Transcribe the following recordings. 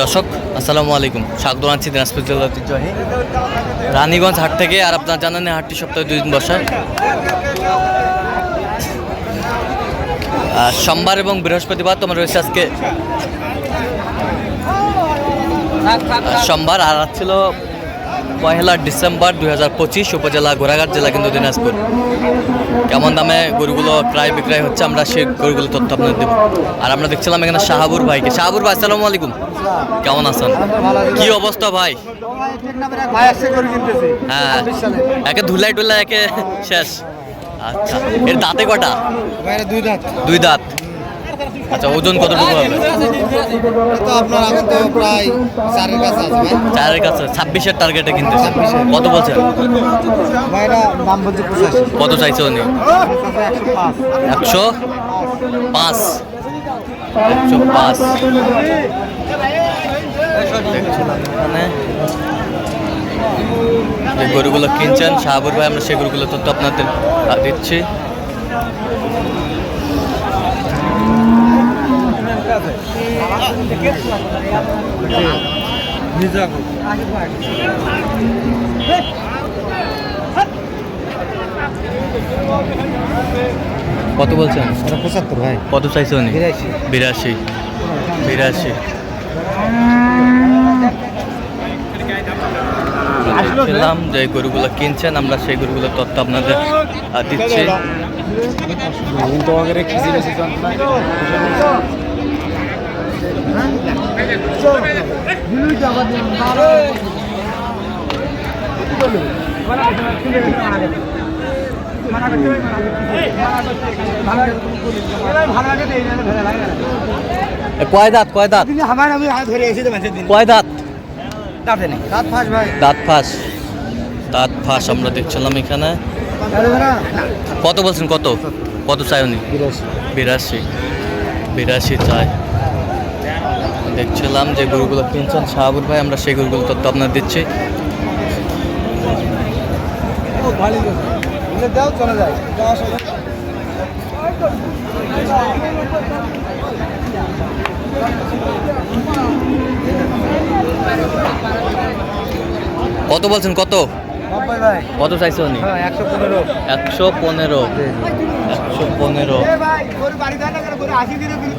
দর্শক, আসসালামু আলাইকুম। স্বাগত আছি দিনাজপুর জেলা ঐতিহ্যবাহী রানীগঞ্জ হাট থেকে আর আপনার জানেন হাটটি সপ্তাহে দুই দিন বসায় সোমবার এবং বৃহস্পতিবার তোমার রয়েছে আজকে। সোমবার আর ছিল পয়লা ডিসেম্বর দুই হাজার পঁচিশ উপজেলা ঘোড়াঘাট জেলা কিন্তু দিনাজপুর। কেমন দামে গরুগুলো ক্রয় বিক্রয় হচ্ছে আমরা সেই গরুগুলো তথ্য আপনাদের দেবো। আর আমরা দেখছিলাম এখানে শাহাবুর ভাইকে। শাহাবুর ভাই আসসালামু আলাইকুম। কেমন আছেন? কি অবস্থা ভাই? হ্যাঁ। একে ধুলাই টুলাই একে শেষ। আচ্ছা। এর দাঁতে কটা? দুই দাঁত। দুই দাঁত। আচ্ছা ওজন কতটুকু হবে? তো আপনার এখন তো প্রায় চারের কাছে আছে চারের কাছে ছাব্বিশের টার্গেটে কিনতেছে কত বলছেন? ভাইরা দাম বলছে কত চাইছে উনি? একশো পাঁচ। একশো পাঁচ। পাঁচ যে গরুগুলো কিনছেন শাহাবুর ভাই আমরা সেই গরুগুলো তথ্য আপনাদের দিচ্ছি। কত বলছেন? পঁচাত্তর ভাই। কত চাইছে উনি? বিরাশি। বিরাশি। বিরাশি। দেখছিলাম যে? গরুগুলো কিনছেন আমরা সেই গরুগুলোর তথ্য আপনাদের দিচ্ছি। ফাঁস দাঁত ফাঁস। দাঁত ফাঁস আমরা দেখছিলাম এখানে। কত বলছেন কত? কত চাই উনি? বিরাশি বিরাশি। বিরাশি চাই। দেখছিলাম যে গরুগুলো কিনছেন। শাহাবুর ভাই আমরা সেই গরুগুলো তথ্য আপনার দিচ্ছি। কত বলছেন? কত? কত চাইছে উনি? হ্যাঁ একশো পনেরো। একশো পনেরো। একশো পনেরো।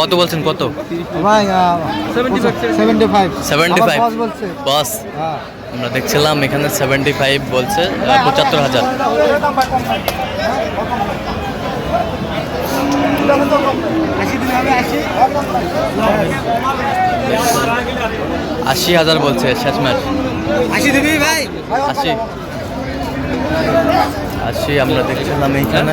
কত বলছেন কত? ভাই seventy five seventy five bus আমরা দেখছিলাম এখানে সেভেন্টি ফাইভ বলছে পঁচাত্তর হাজার। আশি হাজার বলছে শেষ ম্যাচ আশি দিবি ভাই? আশি। আশি আমরা দেখছিলাম এইখানে।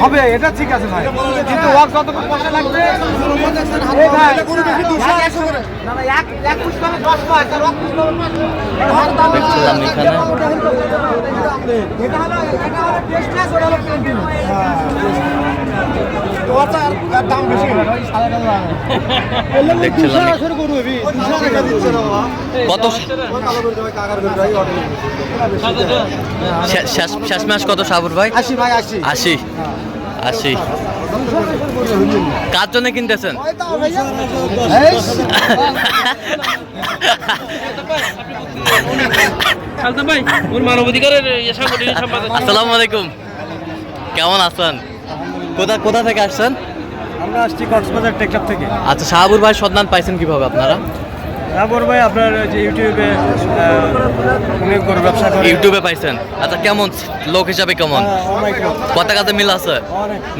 হবে এটা ঠিক আছে ভাই। কিন্তু ওয়াক যত পয়সা লাগবে এই ভাই কোনো বেশি 200 100 করে। না না এক এক পুষ করে 10 পায় আর ওয়াক পুষ করে 5 দেখছিলাম এখানে। এটা হলো এটা হলো টেস্ট ক্লাস ওটা হলো ক্যান্টিন কত শেষ ম্যাচ কত সাবুর ভাই? আশি ভাই আশি। আশি। আশি। কার জন্য কিনতেছেন? ইয়ে আসসালামু আলাইকুম। কেমন আছেন? কোথা কোথা থেকে আসছেন? আমরা আসছি কক্সবাজার থেকে। আচ্ছা শাহাবুর ভাই সন্ধান পাইছেন কীভাবে আপনারা? তারপর ভাই আপনার যে ইউটিউবে উনি গরু ব্যবসা করে। ইউটিউবে পাইছেন? আচ্ছা কেমন? লোক হিসাবে কেমন? হ্যাঁ, কথা কাজে মিল আছে?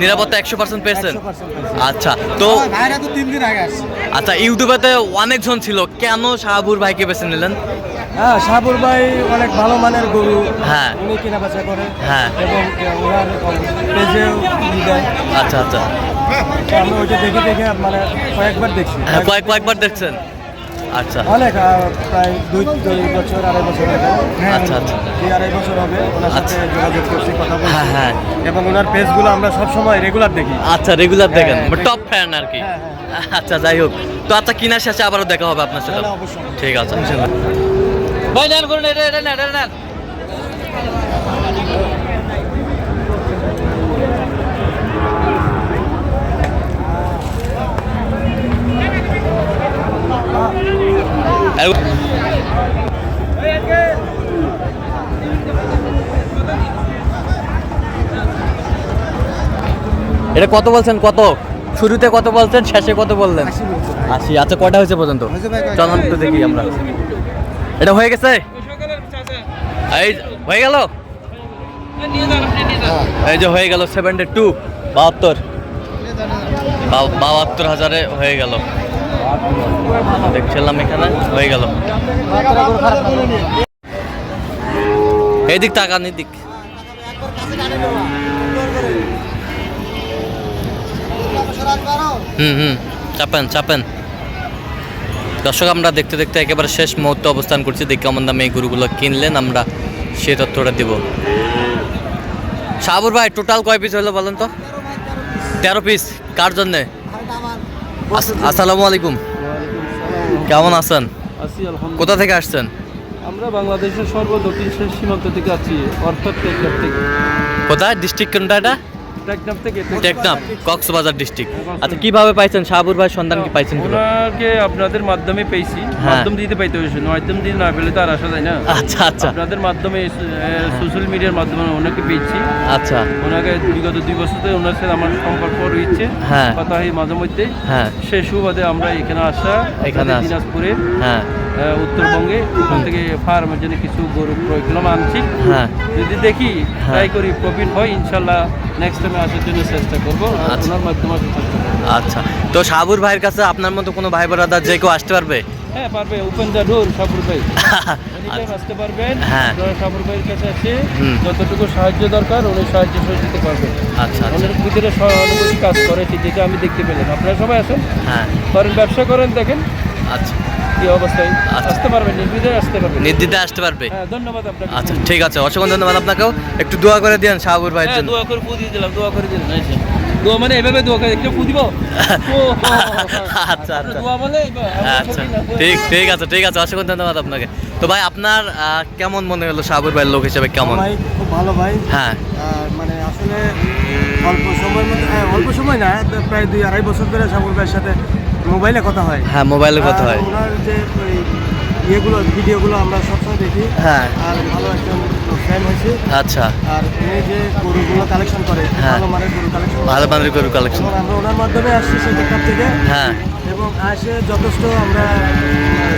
নিরাপত্তা একশো পার্সেন্ট পেয়েছেন? আচ্ছা তো তিন দিন আগে আসছে। আচ্ছা ইউটিউবেতে অনেকজন ছিল। কেন শাহাবুর ভাইকে বেছে নিলেন? হ্যাঁ সাবুর ভাই অনেক ভালো মানের গরু হ্যাঁ। উনি কেনা বেচা করে। হ্যাঁ। এবং ওনার পেজেও দেয়। আচ্ছা আচ্ছা। আমি ওইটা দেখে দেখে মানে কয়েকবার দেখছি। হ্যাঁ কয়েক কয়েকবার দেখছেন? আচ্ছা। অনেক প্রায় দুই দুই বছর আড়াই বছর হবে। আচ্ছা, আচ্ছা। দুই আড়াই বছর হবে ওনার সাথে আচ্ছা। যোগাযোগ করছি কথা বলছি। হ্যাঁ, হ্যাঁ। এবং ওনার পেজগুলো আমরা সব সময় রেগুলার দেখি। আচ্ছা রেগুলার দেখেন। হ্যাঁ, টপ ফ্যান আর কি। হ্যাঁ, আচ্ছা যাই হোক। তো আচ্ছা কিনা শেষে আবারও দেখা হবে আপনার সাথে। হ্যাঁ। ঠিক আছে। ভাই নেন করুন এটা এটা নেন এটা নেন। এটা কত বলছেন? কত? শুরুতে কত বলছেন? শেষে কত বললেন? আশি। আচ্ছা কটা হয়েছে পর্যন্ত? হয়েছে ভাই, কয়টা? চলুন একটু দেখি আমরা। এটা হয়ে গেছে? এই হয়ে গেল? এই যে হয়ে গেল সেভেন্টি টু বাহাত্তর। বাহাত্তর হাজারে হয়ে গেল। দেখছিলাম এখানে হয়ে গেল। এদিক তাকান এদিক। হুম হুম। চাপেন চাপেন। দর্শক আমরা দেখতে দেখতে একেবারে শেষ মুহূর্তে অবস্থান করছি। দেখি কেমন দামে এই গরুগুলো কিনলেন আমরা সেই তথ্যটা দিব। শাহাবুর ভাই টোটাল কয় পিস হলো বলেন তো? তেরো পিস কার জন্যে? আসসালামু আলাইকুম। কেমন আছেন? কোথা থেকে আসছেন? আমরা বাংলাদেশের সর্বদক্ষিণ সীমান্ত থেকে আছি অর্থাৎ কোথায়? ডিস্ট্রিক্ট কোনটা এটা? টেকনাফ থেকে? টেকনাফ? কক্সবাজার ডিস্ট্রিক্ট আচ্ছা কীভাবে পাইছেন? শাহাবুর ভাই সন্ধান কি পাইছেন ওনাকে আপনাদের মাধ্যমে পেয়েছি। হ্যাঁ। মাধ্যম দিতে পাইতে হয়েছে। মাধ্যম দিয়ে না পেলে তো আর আসা যায় না। আচ্ছা আচ্ছা। আপনাদের মাধ্যমে সোশ্যাল মিডিয়ার মাধ্যমে ওনাকে পেয়েছি। আচ্ছা। ওনাকে বিগত দুই বছর ধরে ওনার সাথে আমার সম্পর্ক রয়েছে। হ্যাঁ। কথা হয় মাঝে মধ্যে হ্যাঁ। সে সুবাদে আমরা এখানে আসা এখানে দিনাজপুরে। হ্যাঁ। উত্তরবঙ্গে ওখান থেকে ফার্মের জন্য কিছু গরু ক্রয় করলাম আনছি। হ্যাঁ। যদি দেখি হ্যাঁ। ট্রাই করি প্রফিট হয় ইনশাল্লাহ নেক্সট টাইমে আসার জন্য চেষ্টা করব। আচ্ছা। ওনার মাধ্যমে আসার চেষ্টা করব। আচ্ছা। তো সাবুর ভাইয়ের কাছে আপনার মতো কোনো ভাই ব্রাদার যে কেউ আসতে পারবে? হ্যাঁ পারবে। ওপেন দ্য ডোর সাবুর ভাই। আসতে পারবেন হ্যাঁ। আপনারা সাবুর ভাইয়ের কাছে হুম। যতটুকু সাহায্য দরকার উনি সাহায্য করে দিতে পারবেন আচ্ছা আচ্ছা। ওনার ভিতরে সহানুভূতি কাজ করে যেটা আমি দেখতে পেলাম। আপনারা সবাই আসেন। হ্যাঁ। করেন ব্যবসা করেন দেখেন। আচ্ছা। অবস্থায়? আচ্ছা। আসতে আসতে আসতে পারবে? হ্যাঁ ধন্যবাদ আপনাকে। আচ্ছা ঠিক আছে অসংখ্য ধন্যবাদ আপনাকেও। একটু দোয়া করে দিন শাহাবুর ভাইয়ের হ্যাঁ দোয়া করে ফু দিয়ে দিলাম দোয়া করে দিলাম দোয়া মানে এভাবে দোয়া করে একটু ফু দিব? ও, ও, আচ্ছা, আচ্ছা। দোয়া মানে আচ্ছা ঠিক ঠিক আছে ঠিক আছে অসংখ্য ধন্যবাদ আপনাকে। তো ভাই আপনার আহ, কেমন মনে হলো শাহাবুর ভাইয়ের লোক হিসেবে কেমন? ভাই খুব ভালো ভাই। হ্যাঁ। মানে আসলে অল্প সময়ের মধ্যে হ্যাঁ, অল্প সময় না প্রায় দুই আড়াই বছর ধরে সাবুর ভাইয়ের সাথে মোবাইলে কথা হয়? হ্যাঁ মোবাইলে কথা হয়। ওনার যে ইয়েগুলো ভিডিওগুলো আমরা সবসময় দেখি। হ্যাঁ। আর ভালো একজন ফ্যান হয়েছে। আচ্ছা। আর উনি যে গরুগুলো কালেকশন করে হ্যাঁ। ভালো মানের গরু কালেকশন ভালো মানের গরু কালেকশন আমরা ওনার মাধ্যমে আসছি সেই থেকে। হ্যাঁ। এবং আসে যথেষ্ট আমরা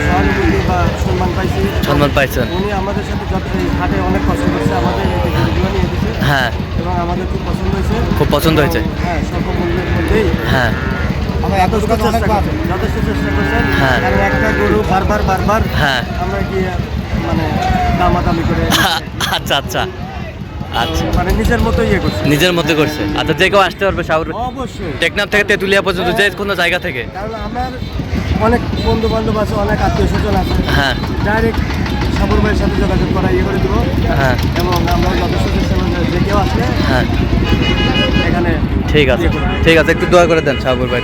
সহানুভূতি বা সম্মান পাইছি। সম্মান পাইছেন। উনি আমাদের সাথে এই হাটে অনেক কষ্ট করছে আমাদের গরুগুলো নিয়ে দিচ্ছে হ্যাঁ। এবং আমাদের খুব পছন্দ হয়েছে। খুব পছন্দ হয়েছে। হ্যাঁ স্বল্প মূল্যের মধ্যেই। হ্যাঁ। আমরা যথেষ্ট চেষ্টা করছি যথেষ্ট চেষ্টা করছেন। হ্যাঁ। একটা গরু বারবার বারবার হ্যাঁ। আমরা গিয়ে মানে দামাদামি করে আচ্ছা আচ্ছা। আচ্ছা। মানে নিজের মতো ইয়ে করছি। নিজের মধ্যে করছে। আচ্ছা যে কেউ আসতে পারবে শাহাবুর অবশ্যই। টেকনাফ থেকে তেঁতুলিয়া পর্যন্ত যে কোনো জায়গা থেকে। কারণ আমার অনেক বন্ধু বান্ধব আছে অনেক আত্মীয় স্বজন আছে। হ্যাঁ। ডাইরেক্ট সাবুর ভাইয়ের সাথে যোগাযোগ করা ইয়ে করে দিব। হ্যাঁ। এবং আমরা যথেষ্ট চেষ্টা হ্যাঁ। ঠিক আছে। ইয়ে। ঠিক আছে একটু দোয়া করে দেন শাহাবুর ভাই।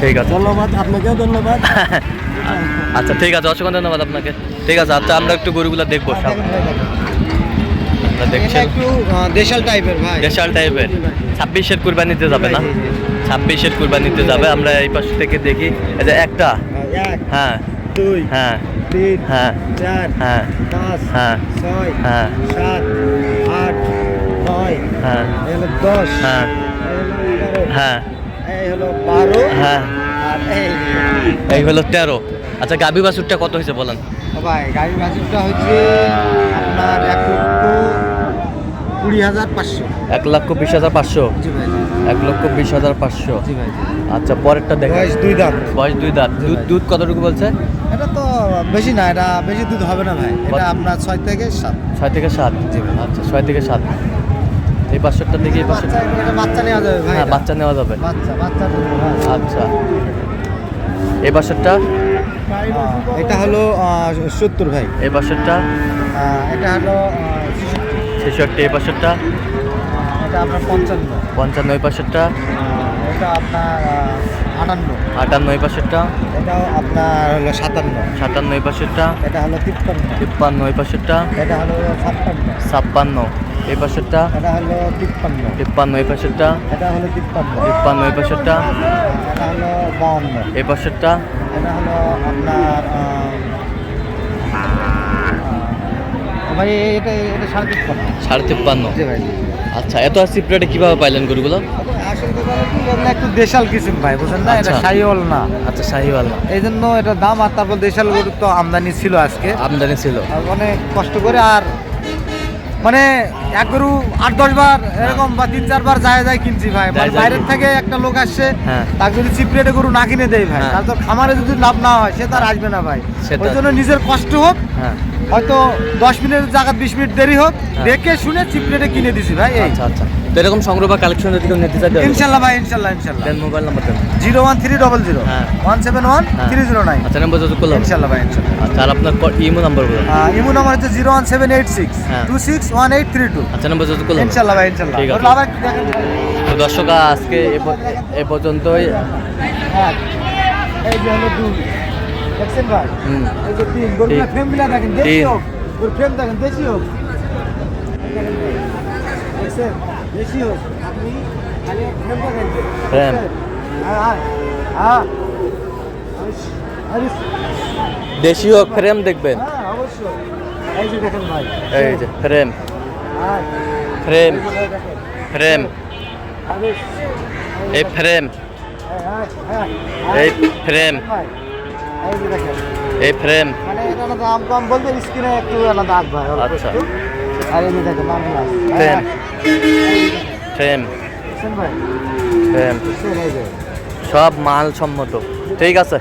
ঠিক আছে। ধন্যবাদ আপনাকেও ধন্যবাদ। আচ্ছা ঠিক আছে অসংখ্য ধন্যবাদ আপনাকে। ঠিক আছে আচ্ছা আমরা একটু গরুগুলো দেখব সব আমরা দেখছেন একটু দেশাল টাইপের ভাই। দেশাল টাইপের ছাব্বিশের কুরবানিতে যাবে না? ছাব্বিশের কুরবানিতে যাবে। আমরা এই পাশ থেকে দেখি। যে একটা। এক হ্যাঁ। দুই হ্যাঁ। তিন হ্যাঁ। চার হ্যাঁ। পাঁচ হ্যাঁ। ছয় হ্যাঁ। সাত হ্যাঁ। দশ। হ্যাঁ। হ্যাঁ। এই হলো হ্যাঁ। এই হলো তেরো। আচ্ছা গাভী বাছুরটা কত হয়েছে বলেন? ভাই গাড়ি বাজেটটা হচ্ছে আপনার এক লক্ষ কুড়ি হাজার পাঁচশো। এক লক্ষ বিশ হাজার পাঁচশো? এক লক্ষ বিশ হাজার পাঁচশো। আচ্ছা পরেরটা দেখেন। বয়স দুই দাঁত। বয়স দুই দাঁত। দুধ দুধ কতটুকু বলছে? এটা তো বেশি না এটা বেশি দুধ হবে না ভাই। এটা আপনার ছয় থেকে সাত। ছয় থেকে সাত। আচ্ছা ছয় থেকে সাত। এই পাঁচশোটা দেখি এই বাচ্চা নেওয়া যাবে ভাই। হ্যাঁ বাচ্চা নেওয়া যাবে। বাচ্চা বাচ্চা। আচ্ছা। এই পাঁচশোটা এটা হলো সত্তর ভাই। এই পাঁচশোটা এটা হলো ছেষট্টি। এই পাঁচশোটা এটা আপনার পঞ্চান্ন। পঞ্চান্ন। এই পাঁচশোটা এটা আপনার আটান্ন। আটান্ন। এই পাঁচশোটা এটাও আপনার হলো সাতান্ন। সাতান্ন। এই পাঁচশোটা এটা হলো তিপ্পান্ন। তিপ্পান্ন। এই পাঁচশোটা এটা হলো ছাপ্পান্ন। ছাপ্পান্ন। এই পাঁচশোটা এটা হলো তিপ্পান্ন। তিপ্পান্ন এই পাঁচশোটা এটা হলো তিপ্পান্ন। তিপ্পান্ন এই পাঁচশোটা এটা হলো বাউন্ন। এই পাঁচশোটা এটা হলো আপনার ভাই এটা এটা সাড়ে তিপ্পান্ন। সাড়ে তিপ্পান্ন। জি ভাই। আচ্ছা এত চিপ রেটে কীভাবে পাইলেন গরুগুলো? একটু দেশাল কিসিম ভাই বুঝলেন না? এটা আচ্ছা। সাইওয়াল না। আচ্ছা শাহিওয়াল না। এই জন্য এটা দাম আর তারপর দেশাল গরুর তো আমদানি ছিল আজকে। আমদানি ছিল। অনেক কষ্ট করে আর মানে এক গরু আট দশ বার এরকম বা তিন চার বার যায় যায় কিনছি ভাই। মানে বাইরের থেকে একটা লোক আসছে হ্যাঁ। তাকে যদি চিপ রেটে গরু না কিনে দেয় ভাই হ্যাঁ। তার তো খামারে যদি লাভ না হয় সে তার আসবে না ভাই। ওই জন্য নিজের কষ্ট হোক হ্যাঁ। হয়তো দশ মিনিটের জায়গা বিশ মিনিট দেরি হোক। হ্যাঁ। দেখে শুনে চিপ রেটে কিনে দিছি ভাই আচ্ছা আচ্ছা। তো এরকম সংগ্রহ বা কালেকশন যদি কেউ নিতে চাই দেবেন? ইনশাল্লাহ ভাই ইনশাল্লাহ ইনশাল্লাহ। দেন মোবাইল নাম্বার দেন। Zero one three double zero. হ্যাঁ। ওয়ান সেভেন ওয়ান হ্যাঁ। Three zero nine. আচ্ছা নাম্বার যত করলাম। ইনশাল্লাহ ভাই ইনশাল্লাহ। আচ্ছা আর আপনার ইমো নাম্বার বলুন। ইমো নাম্বার হচ্ছে zero one seven eight six. Two six one eight three two. আচ্ছা নাম্বার যত করলাম। ইনশাল্লাহ ভাই ইনশাল্লাহ। ঠিক আছে। তো দর্শক আজকে এ পর্যন্তই। এই যে হলো দুই দেখছেন ভাই হুম, এই যে তিন গরুগুলা তিন। ফ্রেম মিলা দেখেন দেশি তিন। হোক ওর ফ্রেম দেখেন দেশি হোক এই দেখেন ভাই। দেখছেন দেশি হোক আপনি খালি ফ্রেম দেখেন ফ্রেম। হ্যাঁ হ্যাঁ হ্যাঁ আরে দেশি হোক ফ্রেম দেখবেন হ্যাঁ অবশ্যই এই যে দেখেন ভাই এই যে ফ্রেম হ্যাঁ ফ্রেম এই যে ভাই দেখেন ফ্রেম আরে এই ফ্রেম হ্যাঁ হ্যাঁ এই ফ্রেম ভাই এই ফ্রেম মানে না দাম কম বলতে স্ক্রিনে একটু আলাদা আগ ভাই আচ্ছা। আর এই দেখেন নাম ফ্রেম ফ্রেম ফ্রেম সব মাল সম্মত। ঠিক আছে।